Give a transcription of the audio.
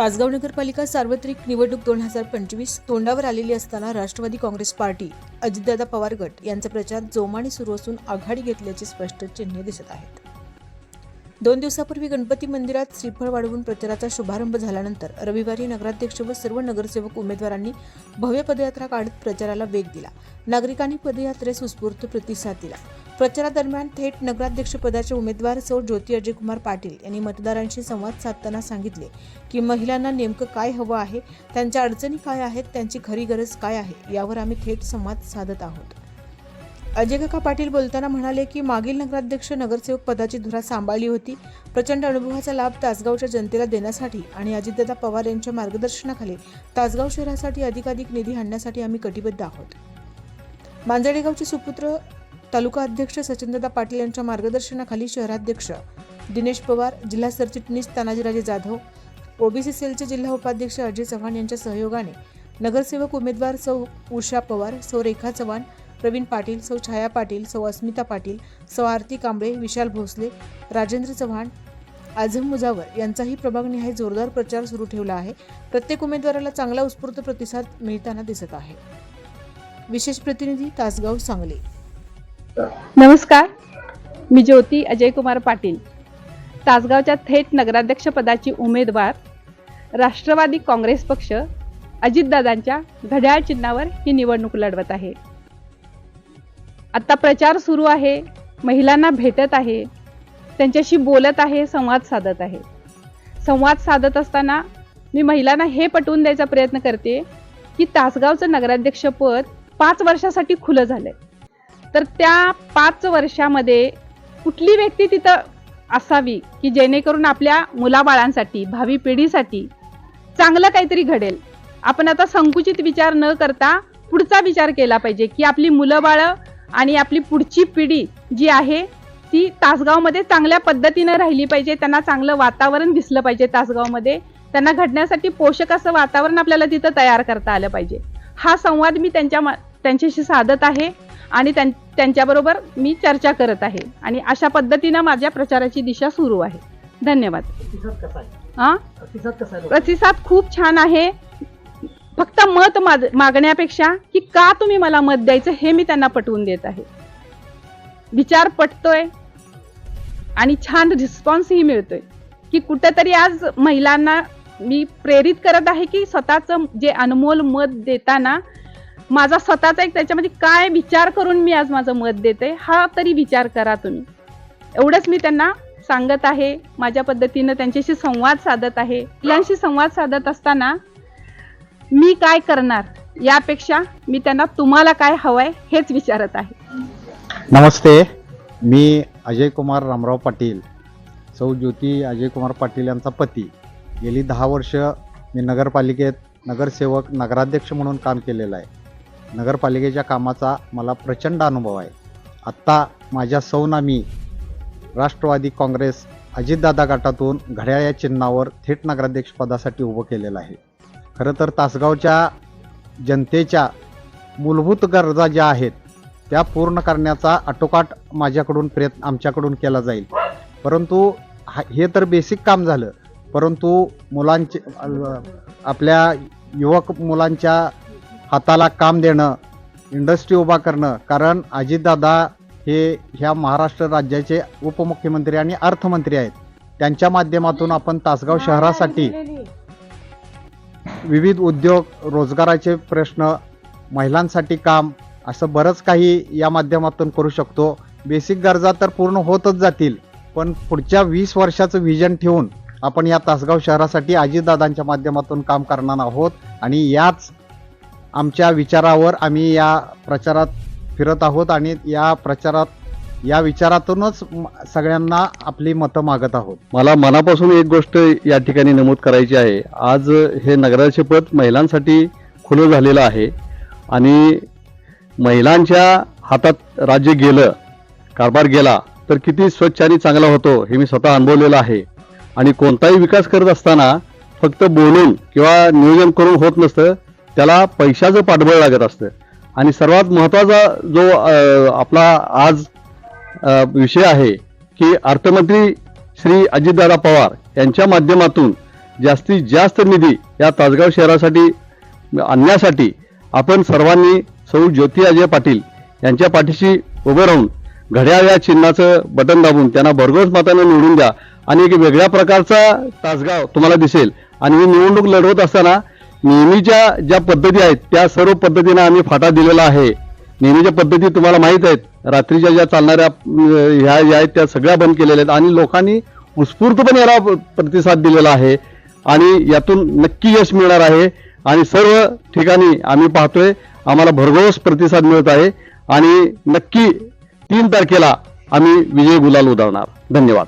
तासगाव नगरपालिका सार्वत्रिक निवडणूक दोन हजार पंचवीस तोंडावर आलेली असताना राष्ट्रवादी काँग्रेस पार्टी अजितदादा पवार गट यांचा प्रचार जोमाने सुरू असून आघाडी घेतल्याचे स्पष्ट चिन्हे दिसत आहेत. दोन दिवसापूर्वी गणपती मंदिरात श्रीफळ वाढवून प्रचाराचा शुभारंभ झाल्यानंतर रविवारी नगराध्यक्ष व सर्व नगरसेवक उमेदवारांनी भव्य पदयात्रा काढत प्रचाराला वेग दिला. नागरिकांनी पदयात्रेस उत्स्फूर्त प्रतिसाद दिला. प्रचारादरम्यान थेट नगराध्यक्षपदाचे उमेदवार सौ ज्योती अजयकुमार पाटील यांनी मतदारांशी संवाद साधताना सांगितले की महिलांना नेमकं काय हवं आहे? त्यांच्या अडचणी काय आहेत? त्यांची खरी गरज काय आहे? यावर आम्ही थेट संवाद साधत आहोत. अजय काका पाटील बोलताना म्हणाले की मागील नगराध्यक्ष नगरसेवक पदाची धुरा सांभाळली होती. प्रचंड अनुभवाचा लाभ तासगावच्या जनतेला देण्यासाठी आणि अजितदादा पवार यांच्या मार्गदर्शनाखाली तासगाव शहरासाठी अधिकाधिक निधी आणण्यासाठी आम्ही कटिबद्ध आहोत. मांजरेगावचे सुपुत्र तालुका अध्यक्ष सचिनदादा पाटील यांच्या मार्गदर्शनाखाली शहराध्यक्ष दिनेश पवार जिल्हा सरचिटणीस तानाजीराजे जाधव ओबीसी सेलचे जिल्हा उपाध्यक्ष अजय चव्हाण यांच्या सहयोगाने नगरसेवक उमेदवार सौ उषा पवार सौ रेखा चव्हाण प्रवीण पाटील सौ छाया पाटील सौ अस्मिता पाटील सौ आरती कांबळे विशाल भोसले राजेंद्र चव्हाण आझम मुजावर यांचाही प्रभागनिहाय जोरदार प्रचार सुरू ठेवला आहे. प्रत्येक उमेदवाराला चांगला उत्स्फूर्त प्रतिसाद मिळताना दिसत आहे. विशेष प्रतिनिधी तासगाव सांगली. नमस्कार. मी ज्योती अजय कुमार पाटील. तासगावच्या थेट नगराध्यक्षपदाची उमेदवार राष्ट्रवादी काँग्रेस पक्ष अजितदादांच्या घड्याळ चिन्हावर ही निवडणूक लढवत आहे. आत्ता प्रचार सुरू आहे. महिलांना भेटत आहे. त्यांच्याशी बोलत आहे संवाद साधत आहे. संवाद साधत असताना मी महिलांना हे पटवून द्यायचा प्रयत्न करते की तासगावचं नगराध्यक्षपद पाच वर्षासाठी खुलं झालंय. तर त्या पाच वर्षामध्ये कुठली व्यक्ती तिथं असावी की जेणेकरून आपल्या मुलाबाळांसाठी भावी पिढीसाठी चांगलं काहीतरी घडेल? आपण आता संकुचित विचार न करता पुढचा विचार केला पाहिजे की आपली मुलं बाळं आणि आपली पुढची पिढी जी आहे ती तासगावमध्ये चांगल्या पद्धतीनं राहिली पाहिजे. त्यांना चांगलं वातावरण दिसलं पाहिजे तासगावमध्ये. त्यांना घडण्यासाठी पोषक असं वातावरण आपल्याला तिथं तयार करता आलं पाहिजे. हा संवाद मी त्यांच्या त्यांच्याशी साधत आहे आणि त्यां त्यांच्याबरोबर मी चर्चा करत आहे. आणि अशा पद्धतीनं माझ्या प्रचाराची दिशा सुरू आहे. धन्यवाद. प्रतिसाद हां प्रतिसाद खूप छान आहे. फक्त मत माग- मागण्यापेक्षा की का तुम्ही मला मत द्यायचं हे मी त्यांना पटवून देत आहे. विचार पटतोय आणि छान रिस्पॉन्सही मिळतोय. की कुठंतरी आज महिलांना मी प्रेरित करत आहे की स्वतःचं जे अनमोल मत देताना माझा स्वतःचा एक त्याच्यामध्ये काय विचार करून मी आज माझं मत देते हा तरी विचार करा तुम्ही. एवढंच मी त्यांना सांगत आहे. माझ्या पद्धतीनं त्यांच्याशी संवाद साधत आहे. मुलांशी संवाद साधत असताना मी काय करणार? यापेक्षा मी त्यांना तुम्हाला काय हवंय हेच विचारत आहे. नमस्ते मी अजय कुमार रामराव पाटील सौ ज्योती अजय कुमार पाटील यांचा पती. गेली दहा वर्ष मी नगरपालिकेत नगरसेवक नगराध्यक्ष म्हणून काम केलेलं आहे. नगरपालिकेच्या कामाचा मला प्रचंड अनुभव आहे. आत्ता माझ्या सौनामी राष्ट्रवादी काँग्रेस अजितदादा गटातून घड्याळ या चिन्हावर थेट नगराध्यक्षपदासाठी उभं केलेलं आहे. खरं तर तासगावच्या जनतेच्या मूलभूत गरजा ज्या आहेत त्या पूर्ण करण्याचा आटोकाट माझ्याकडून प्रयत्न आमच्याकडून केला जाईल. परंतु हा- हे तर बेसिक काम झालं. परंतु मुलांचे आपल्या युवक मुलांच्या हाताला काम देणं इंडस्ट्री उभा करणं कारण अजितदादा हे ह्या महाराष्ट्र राज्याचे उपमुख्यमंत्री आणि अर्थमंत्री आहेत. त्यांच्या माध्यमातून आपण तासगाव शहरासाठी विविध उद्योग रोजगाराचे प्रश्न महिलांसाठी काम असं बरंच काही या माध्यमातून करू शकतो. बेसिक गरजा तर पूर्ण होतच जातील पण पुढच्या वीस वर्षाचं व्हिजन ठेवून आपण या तासगाव शहरासाठी अजितदादांच्या माध्यमातून काम करणार आहोत. आणि याच आमच्या विचारावर आम्ही या प्रचारात फिरत आहोत आणि या प्रचारात या विचारातूनच सगळ्यांना आपली मतं मागत आहोत. मला मनापासून एक गोष्ट या ठिकाणी नमूद करायची आहे. आज हे नगराचे पद महिलांसाठी खुलं झालेलं आहे आणि महिलांच्या हातात राज्य गेलं कारभार गेला तर किती स्वच्छ आणि चांगला होतो हे मी स्वतः अनुभवलेलं आहे. आणि कोणताही विकास करत असताना फक्त बोलून किंवा नियोजन करून होत नसतं त्याला पैशाचं पाठबळ लागत असतं. आणि सर्वात महत्त्वाचा जो आपला आज विषय आहे की अर्थमंत्री श्री अजितदादा पवार यांच्या माध्यमातून जास्तीत जास्त निधी या तासगाव शहरासाठी आणण्यासाठी आपण सर्वांनी सौ ज्योती अजय पाटील यांच्या पाठीशी उभं राहून घड्याळ या चिन्हाचं बटन दाबून त्यांना भरघोस मतानं निवडून द्या. आणि एक वेगळ्या प्रकारचा तासगाव तुम्हाला दिसेल. आणि ही निवडणूक लढवत असताना नेहमीच्या ज्या पद्धती आहेत त्या सर्व पद्धतीनं आम्ही फाटा दिलेला आहे. नेहमीच्या पद्धती तुम्हाला माहीत आहेत. रात्रीच्या ज्या चालणाऱ्या ह्या या आहेत त्या सगळ्या बंद केलेल्या आहेत आणि लोकांनी उत्स्फूर्तपणे याला प्रतिसाद दिलेला आहे. आणि यातून नक्की यश मिळणार आहे. आणि सर्व ठिकाणी आम्ही पाहतोय आम्हाला भरघोस प्रतिसाद मिळत आहे. आणि नक्की तीन तारखेला आम्ही विजय गुलाल उधळणार. धन्यवाद.